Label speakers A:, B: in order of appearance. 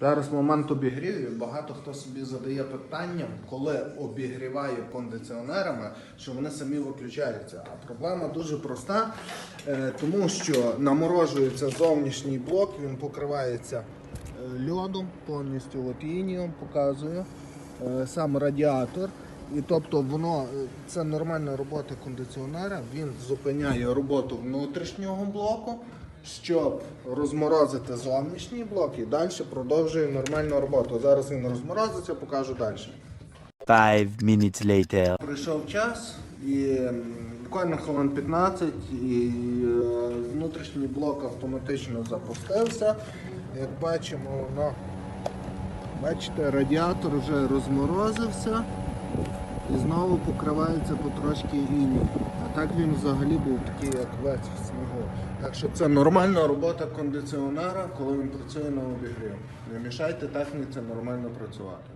A: Зараз момент обігрівів. Багато хто собі задає питання, коли обігріває кондиціонерами, що вони самі виключаються. А проблема дуже проста, е, тому що наморожується зовнішній блок, він покривається е, льодом, повністю латінієм, показую, е, сам радіатор. І тобто воно це нормальна робота кондиціонера. Він зупиняє роботу внутрішнього блоку, щоб розморозити зовнішній блок і далі продовжує нормальну роботу. Зараз він розморозиться, покажу далі.
B: Five minutes later.
A: Прийшов час і буквально хвилин 15 і е, внутрішній блок автоматично запустився. Як бачимо, воно бачите, радіатор вже розморозився і знову покривається потрошки лінії. А так він взагалі був такий, як весь в снігу. Так що це нормальна робота кондиціонера, коли він працює на обігрів. Не мішайте техніці нормально працювати.